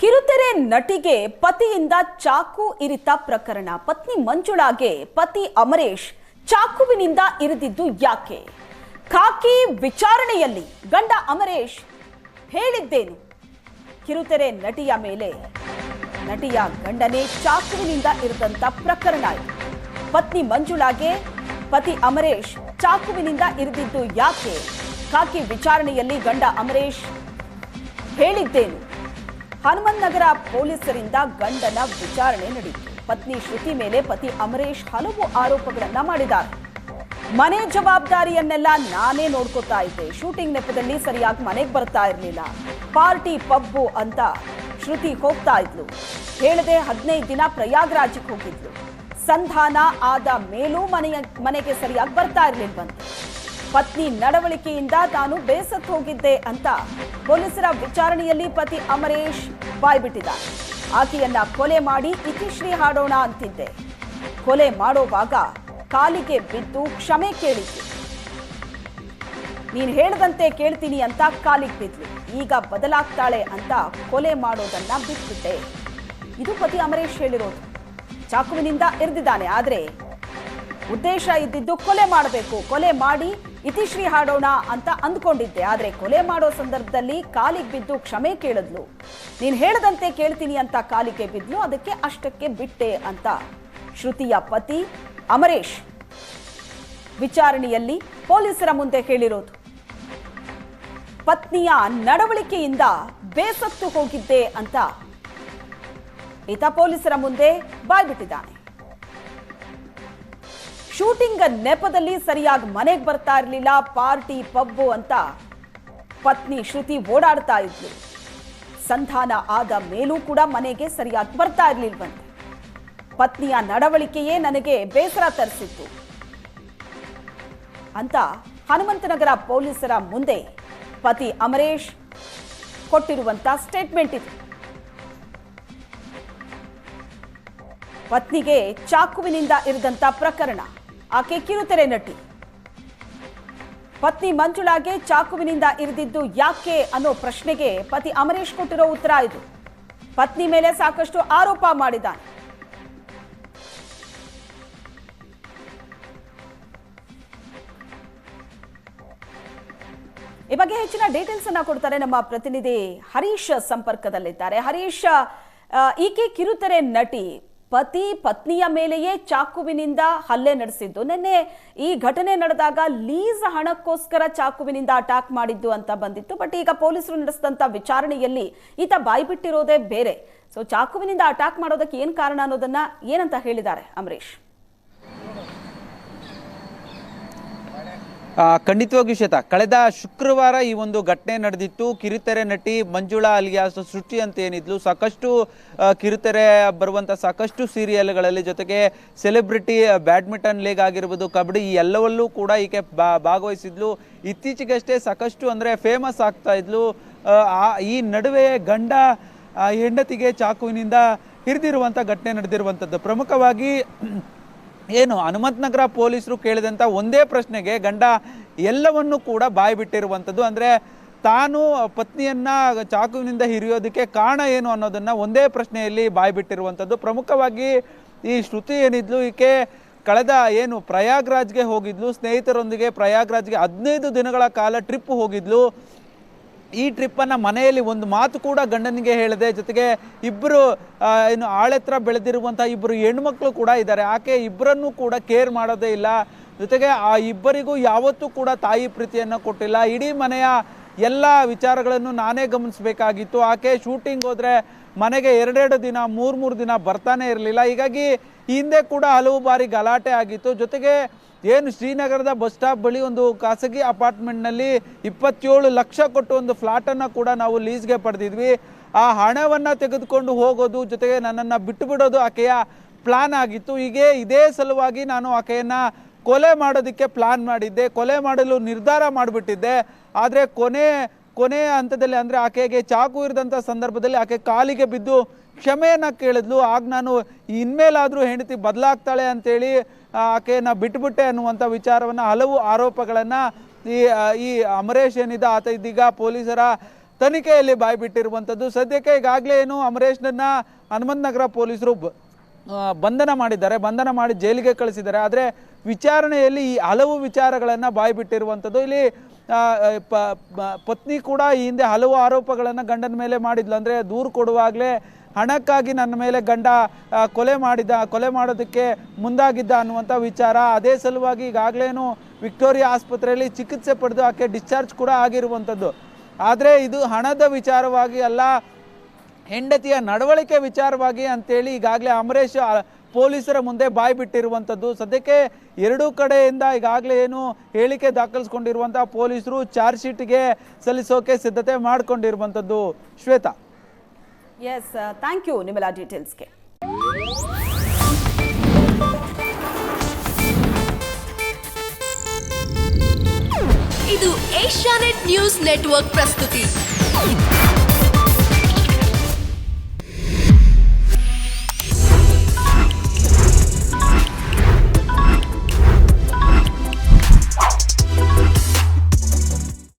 ಕಿರುತೆರೆ ನಟಿಗೆ ಪತಿಯಿಂದ ಚಾಕು ಇರಿತ ಪ್ರಕರಣ. ಪತ್ನಿ ಮಂಜುಳಾಗೆ ಪತಿ ಅಮರೇಶ್ ಚಾಕುವಿನಿಂದ ಇರಿದಿದ್ದು ಯಾಕೆ? ಖಾಕಿ ವಿಚಾರಣೆಯಲ್ಲಿ ಗಂಡ ಅಮರೇಶ್ ಹೇಳಿದ್ದೇನು? ಕಿರುತೆರೆ ನಟಿಯ ಮೇಲೆ ನಟಿಯ ಗಂಡನೇ ಚಾಕುವಿನಿಂದ ಇರಿದಂತ ಪ್ರಕರಣ ಪತ್ನಿ ಮಂಜುಳಾಗೆ ಪತಿ ಅಮರೇಶ್ ಚಾಕುವಿನಿಂದ ಇರಿದಿದ್ದು ಯಾಕೆ? ಖಾಕಿ ವಿಚಾರಣೆಯಲ್ಲಿ ಗಂಡ ಅಮರೇಶ್ ಹೇಳಿದ್ದೇನು? ಹನುಮನ್ ನಗರ ಪೊಲೀಸರಿಂದ ಗಂಡನ ವಿಚಾರಣೆ ನಡೆಯಿತು. ಪತ್ನಿ ಶ್ರುತಿ ಮೇಲೆ ಪತಿ ಅಮರೇಶ್ ಹಲವು ಆರೋಪಗಳನ್ನ ಮಾಡಿದ್ದಾರೆ. ಮನೆ ಜವಾಬ್ದಾರಿಯನ್ನೆಲ್ಲ ನಾನೇ ನೋಡ್ಕೋತಾ ಇದ್ದೆ. ಶೂಟಿಂಗ್ ನೆಪದಲ್ಲಿ ಸರಿಯಾಗಿ ಮನೆಗೆ ಬರ್ತಾ ಇರಲಿಲ್ಲ. ಪಾರ್ಟಿ ಪಬ್ಬು ಅಂತ ಶ್ರುತಿ ಹೋಗ್ತಾ ಇದ್ಲು. ಹೇಳದೆ ಹದಿನೈದು ದಿನ ಪ್ರಯಾಗ್ರಾಜ್ಗೆ ಹೋಗಿದ್ಲು. ಸಂಧಾನ ಆದ ಮೇಲೂ ಮನೆಯ ಮನೆಗೆ ಸರಿಯಾಗಿ ಬರ್ತಾ ಇರ್ಲಿಲ್ವಂತೆ. ಪತ್ನಿ ನಡವಳಿಕೆಯಿಂದ ತಾನು ಬೇಸತ್ತು ಹೋಗಿದ್ದೆ ಅಂತ ಪೊಲೀಸರ ವಿಚಾರಣೆಯಲ್ಲಿ ಪತಿ ಅಮರೇಶ್ ಬಾಯ್ಬಿಟ್ಟಿದ್ದ ಆಕೆಯನ್ನ ಕೊಲೆ ಮಾಡಿ ಇತಿಶ್ರೀ ಹಾಡೋಣ ಅಂತಿದ್ದೆ. ಕೊಲೆ ಮಾಡೋವಾಗ ಕಾಲಿಗೆ ಬಿದ್ದು ಕ್ಷಮೆ ಕೇಳಿದ್ದೆ ನೀನು ಹೇಳದಂತೆ ಕೇಳ್ತೀನಿ ಅಂತ ಕಾಲಿಗೆ ಬಿದ್ಲು ಈಗ ಬದಲಾಗ್ತಾಳೆ ಅಂತ ಕೊಲೆ ಮಾಡೋದನ್ನ ಬಿಟ್ಬಿಟ್ಟೆ. ಇದು ಪತಿ ಅಮರೇಶ್ ಹೇಳಿರೋದು. ಚಾಕುವಿನಿಂದ ಇರಿದಿದ್ದಾನೆ, ಆದ್ರೆ ಉದ್ದೇಶ ಇದ್ದಿದ್ದು ಕೊಲೆ ಮಾಡಬೇಕು. ಕೊಲೆ ಮಾಡಿ ಇತಿಶ್ರೀ ಹಾಡೋಣ ಅಂತ ಅಂದ್ಕೊಂಡಿದ್ದೆ. ಆದ್ರೆ ಕೊಲೆ ಮಾಡೋ ಸಂದರ್ಭದಲ್ಲಿ ಕಾಲಿಗೆ ಬಿದ್ದು ಕ್ಷಮೆ ಕೇಳಿದ್ಲು. ನೀನು ಹೇಳದಂತೆ ಕೇಳ್ತೀನಿ ಅಂತ ಕಾಲಿಗೆ ಬಿದ್ಲು. ಅದಕ್ಕೆ ಅಷ್ಟಕ್ಕೆ ಬಿಟ್ಟೆ ಅಂತ. ಶ್ರುತಿಯ ಪತಿ ಅಮರೇಶ್. ವಿಚಾರಣೆಯಲ್ಲಿ ಪೊಲೀಸರ ಮುಂದೆ ಹೇಳಿರೋದು. ಪತ್ನಿಯ ನಡವಳಿಕೆಯಿಂದ ಬೇಸತ್ತು ಹೋಗಿದ್ದೆ ಅಂತ. ಈತ ಪೊಲೀಸರ ಮುಂದೆ ಬಾಯ್ಬಿಟ್ಟಿದ್ದಾನೆ. ಶೂಟಿಂಗ್ ನೆಪದಲ್ಲಿ ಸರಿಯಾಗಿ ಮನೆಗೆ ಬರ್ತಾ ಇರಲಿಲ್ಲ, ಪಾರ್ಟಿ ಪಬ್ಬು ಅಂತ ಪತ್ನಿ ಶ್ರುತಿ ಓಡಾಡ್ತಾ ಇದ್ಲು. ಸಂಧಾನ ಆದ ಮೇಲೂ ಕೂಡ ಮನೆಗೆ ಸರಿಯಾಗಿ ಬರ್ತಾ ಇರಲಿಲ್ವಂತೆ. ಪತ್ನಿಯ ನಡವಳಿಕೆಯೇ ನನಗೆ ಬೇಸರ ತರಿಸಿತ್ತು. ಅಂತ ಹನುಮಂತನಗರ ಪೊಲೀಸರ ಮುಂದೆ ಪತಿ ಅಮರೇಶ್ ಕೊಟ್ಟಿರುವಂತ ಸ್ಟೇಟ್ಮೆಂಟ್ ಇದೆ. ಪತ್ನಿಗೆ ಚಾಕುವಿನಿಂದ ಇರಿದಂತ ಪ್ರಕರಣ. ಆಕೆ ಕಿರುತೆರೆ ನಟಿ. ಪತ್ನಿ ಮಂಜುಳಾಗೆ ಚಾಕುವಿನಿಂದ ಇರಿದಿದ್ದು ಯಾಕೆ ಅನ್ನೋ ಪ್ರಶ್ನೆಗೆ ಪತಿ ಅಮರೇಶ್ ಕೊಟ್ಟಿರೋ ಉತ್ತರ ಇದು. ಪತ್ನಿ ಮೇಲೆ ಸಾಕಷ್ಟು ಆರೋಪ ಮಾಡಿದ್ದಾನೆ. ಈ ಬಗ್ಗೆ ಹೆಚ್ಚಿನ ಡೀಟೇಲ್ಸ್ ಅನ್ನ ಕೊಡ್ತಾರೆ ನಮ್ಮ ಪ್ರತಿನಿಧಿ ಹರೀಶ್ ಸಂಪರ್ಕದಲ್ಲಿದ್ದಾರೆ. ಹರೀಶ್ ಈಕೆ ಕಿರುತೆರೆ ನಟಿ. ಪತಿ ಪತ್ನಿಯ ಮೇಲೆಯೇ ಚಾಕುವಿನಿಂದ ಹಲ್ಲೆ ನಡೆಸಿದ್ದು. ನಿನ್ನೆ ಈ ಘಟನೆ ನಡೆದಾಗ ಲೀಸ್ ಹಣಕ್ಕೋಸ್ಕರ ಚಾಕುವಿನಿಂದ ಅಟ್ಯಾಕ್ ಮಾಡಿದ್ದು ಅಂತ ಬಂದಿತ್ತು. ಬಟ್ ಈಗ ಪೊಲೀಸರು ನಡೆಸಿದಂತ ವಿಚಾರಣೆಯಲ್ಲಿ ಈತ ಬಾಯ್ಬಿಟ್ಟಿರೋದೇ ಬೇರೆ. ಸೊ ಚಾಕುವಿನಿಂದ ಅಟ್ಯಾಕ್ ಮಾಡೋದಕ್ಕೆ ಏನ್ ಕಾರಣ ಅನ್ನೋದನ್ನ ಏನಂತ ಹೇಳಿದ್ದಾರೆ ಅಮರೀಶ್? ಖಂಡಿತವಾಗಿಯೂ ಶ್ವೇತಾ, ಕಳೆದ ಶುಕ್ರವಾರ ಈ ಒಂದು ಘಟನೆ ನಡೆದಿತ್ತು. ಕಿರುತೆರೆ ನಟಿ ಮಂಜುಳಾ ಅಲಿಯಾಸ್ ಸೃಷ್ಟಿ ಅಂತ ಏನಿದ್ಲು, ಸಾಕಷ್ಟು ಕಿರುತೆರೆ ಬರುವಂಥ ಸಾಕಷ್ಟು ಸೀರಿಯಲ್ಗಳಲ್ಲಿ ಜೊತೆಗೆ ಸೆಲೆಬ್ರಿಟಿ ಬ್ಯಾಡ್ಮಿಂಟನ್ ಲೀಗ್ ಆಗಿರ್ಬೋದು, ಕಬಡ್ಡಿ ಎಲ್ಲವಲ್ಲೂ ಕೂಡ ಈಕೆ ಭಾಗವಹಿಸಿದ್ಲು. ಇತ್ತೀಚೆಗಷ್ಟೇ ಸಾಕಷ್ಟು ಅಂದರೆ ಫೇಮಸ್ ಆಗ್ತಾ ಇದ್ಲು. ಈ ನಡುವೆ ಗಂಡ ಹೆಂಡತಿಗೆ ಚಾಕುವಿನಿಂದ ಹಿರಿದಿರುವಂಥ ಘಟನೆ ನಡೆದಿರುವಂಥದ್ದು ಪ್ರಮುಖವಾಗಿ ಏನು ಹನುಮಂತ ನಗರ ಪೊಲೀಸರು ಕೇಳಿದಂಥ ಒಂದೇ ಪ್ರಶ್ನೆಗೆ ಗಂಡ ಎಲ್ಲವನ್ನೂ ಕೂಡ ಬಾಯಿ ಬಿಟ್ಟಿರುವಂಥದ್ದು ಅಂದರೆ ತಾನು ಪತ್ನಿಯನ್ನ ಚಾಕುವಿನಿಂದ ಹಿರಿಯೋದಕ್ಕೆ ಕಾರಣ ಏನು ಅನ್ನೋದನ್ನು ಒಂದೇ ಪ್ರಶ್ನೆಯಲ್ಲಿ ಬಾಯಿ ಬಿಟ್ಟಿರುವಂಥದ್ದು ಪ್ರಮುಖವಾಗಿ ಈ ಶ್ರುತಿ ಏನಿದ್ಲು, ಈಕೆ ಕಳೆದ ಏನು ಪ್ರಯಾಗ್ರಾಜ್ಗೆ ಹೋಗಿದ್ಲು, ಸ್ನೇಹಿತರೊಂದಿಗೆ ಪ್ರಯಾಗ್ರಾಜ್ಗೆ ಹದಿನೈದು ದಿನಗಳ ಕಾಲ ಟ್ರಿಪ್ ಹೋಗಿದ್ಲು. ಈ ಟ್ರಿಪ್ಪನ್ನು ಮನೆಯಲ್ಲಿ ಒಂದು ಮಾತು ಕೂಡ ಗಂಡನಿಗೆ ಹೇಳಿದೆ, ಜೊತೆಗೆ ಇಬ್ಬರು ಏನು ಆಳೆತ್ರ ಬೆಳೆದಿರುವಂಥ ಇಬ್ಬರು ಹೆಣ್ಮಕ್ಳು ಕೂಡ ಇದ್ದಾರೆ. ಆಕೆ ಇಬ್ಬರನ್ನೂ ಕೂಡ ಕೇರ್ ಮಾಡೋದೇ ಇಲ್ಲ. ಜೊತೆಗೆ ಆ ಇಬ್ಬರಿಗೂ ಯಾವತ್ತೂ ಕೂಡ ತಾಯಿ ಪ್ರೀತಿಯನ್ನು ಕೊಟ್ಟಿಲ್ಲ. ಇಡೀ ಮನೆಯ ಎಲ್ಲ ವಿಚಾರಗಳನ್ನು ನಾನೇ ಗಮನಿಸಬೇಕಾಗಿತ್ತು. ಆಕೆ ಶೂಟಿಂಗ್ ಹೋದರೆ ಮನೆಗೆ ಎರಡೆರಡು ದಿನ, ಮೂರು ಮೂರು ದಿನ ಬರ್ತಾನೆ ಇರಲಿಲ್ಲ. ಹೀಗಾಗಿ ಹಿಂದೆ ಕೂಡ ಹಲವು ಬಾರಿ ಗಲಾಟೆ ಆಗಿತ್ತು. ಜೊತೆಗೆ ಏನು ಶ್ರೀನಗರದ ಬಸ್ ಸ್ಟಾಪ್ ಬಳಿ ಒಂದು ಖಾಸಗಿ ಅಪಾರ್ಟ್ಮೆಂಟ್ನಲ್ಲಿ ಇಪ್ಪತ್ತೇಳು ಲಕ್ಷ ಕೊಟ್ಟು ಒಂದು ಫ್ಲಾಟನ್ನು ಕೂಡ ನಾವು ಲೀಸ್ಗೆ ಪಡೆದಿದ್ವಿ. ಆ ಹಣವನ್ನು ತೆಗೆದುಕೊಂಡು ಹೋಗೋದು, ಜೊತೆಗೆ ನನ್ನನ್ನು ಬಿಟ್ಟು ಬಿಡೋದು ಆಕೆಯ ಪ್ಲಾನ್ ಆಗಿತ್ತು. ಹೀಗೆ ಇದೇ ಸಲುವಾಗಿ ನಾನು ಆಕೆಯನ್ನು ಕೊಲೆ ಮಾಡೋದಕ್ಕೆ ಪ್ಲಾನ್ ಮಾಡಿದ್ದೆ, ಕೊಲೆ ಮಾಡಲು ನಿರ್ಧಾರ ಮಾಡಿಬಿಟ್ಟಿದ್ದೆ. ಆದರೆ ಕೊನೆ ಕೊನೆಯ ಹಂತದಲ್ಲಿ ಅಂದರೆ ಆಕೆಗೆ ಚಾಕು ಇರಿದಂಥ ಸಂದರ್ಭದಲ್ಲಿ ಆಕೆ ಕಾಲಿಗೆ ಬಿದ್ದು ಕ್ಷಮೆಯನ್ನು ಕೇಳಿದ್ಲು. ಆಗ ನಾನು ಇನ್ಮೇಲಾದರೂ ಹೆಂಡತಿ ಬದಲಾಗ್ತಾಳೆ ಅಂಥೇಳಿ ಆಕೆಯನ್ನು ಬಿಟ್ಬಿಟ್ಟೆ ಅನ್ನುವಂಥ ವಿಚಾರವನ್ನು, ಹಲವು ಆರೋಪಗಳನ್ನು ಈ ಈ ಅಮರೇಶ್ ಏನಿದೆ, ಆತ ಇದ್ದೀಗ ಪೊಲೀಸರ ತನಿಖೆಯಲ್ಲಿ ಬಾಯ್ಬಿಟ್ಟಿರುವಂಥದ್ದು ಸದ್ಯಕ್ಕೆ ಈಗಾಗಲೇ ಏನು ಅಮರೇಶ್ನನ್ನು ಹನುಮಂತ ನಗರ ಪೊಲೀಸರು ಬಂಧನ ಮಾಡಿದ್ದಾರೆ, ಬಂಧನ ಮಾಡಿ ಜೈಲಿಗೆ ಕಳಿಸಿದ್ದಾರೆ. ಆದರೆ ವಿಚಾರಣೆಯಲ್ಲಿ ಈ ಹಲವು ವಿಚಾರಗಳನ್ನು ಬಾಯ್ಬಿಟ್ಟಿರುವಂಥದ್ದು ಇಲ್ಲಿ ಪತ್ನಿ ಕೂಡ ಈ ಹಿಂದೆ ಹಲವು ಆರೋಪಗಳನ್ನು ಗಂಡನ ಮೇಲೆ ಮಾಡಿದ್ಲು. ಅಂದರೆ ದೂರು ಕೊಡುವಾಗಲೇ ಹಣಕ್ಕಾಗಿ ನನ್ನ ಮೇಲೆ ಗಂಡ ಕೊಲೆ ಮಾಡಿದ, ಕೊಲೆ ಮಾಡೋದಕ್ಕೆ ಮುಂದಾಗಿದ್ದ ಅನ್ನುವಂಥ ವಿಚಾರ. ಅದೇ ಸಲುವಾಗಿ ಈಗಾಗಲೇನು ವಿಕ್ಟೋರಿಯಾ ಆಸ್ಪತ್ರೆಯಲ್ಲಿ ಚಿಕಿತ್ಸೆ ಪಡೆದು ಆಕೆ ಡಿಸ್ಚಾರ್ಜ್ ಕೂಡ ಆಗಿರುವಂಥದ್ದು. ಆದರೆ ಇದು ಹಣದ ವಿಚಾರವಾಗಿ ಅಲ್ಲ ಹೆಂಡತಿಯ ನಡವಳಿಕೆ ವಿಚಾರವಾಗಿ ಅಂತೇಳಿ ಈಗಾಗಲೇ ಅಮರೇಶ್ ಪೊಲೀಸರ ಮುಂದೆ ಬಾಯಿ ಬಿಟ್ಟಿರುವಂಥದ್ದು ಸದ್ಯಕ್ಕೆ ಎರಡೂ ಕಡೆಯಿಂದ ಈಗಾಗಲೇ ಏನು ಹೇಳಿಕೆ ದಾಖಲಿಸ್ಕೊಂಡಿರುವಂಥ ಪೊಲೀಸರು ಚಾರ್ಜ್ ಶೀಟ್ಗೆ ಸಲ್ಲಿಸೋಕೆ ಸಿದ್ಧತೆ ಮಾಡಿಕೊಂಡಿರುವಂಥದ್ದು ಶ್ವೇತಾ. ಎಸ್ ಥ್ಯಾಂಕ್ ಯು ನಿಮ್ಮೆಲ್ಲ ಡೀಟೇಲ್ಸ್ಗೆ ಇದು ಏಷ್ಯಾನೆಟ್ ನ್ಯೂಸ್ ನೆಟ್ವರ್ಕ್ ಪ್ರಸ್ತುತಿ.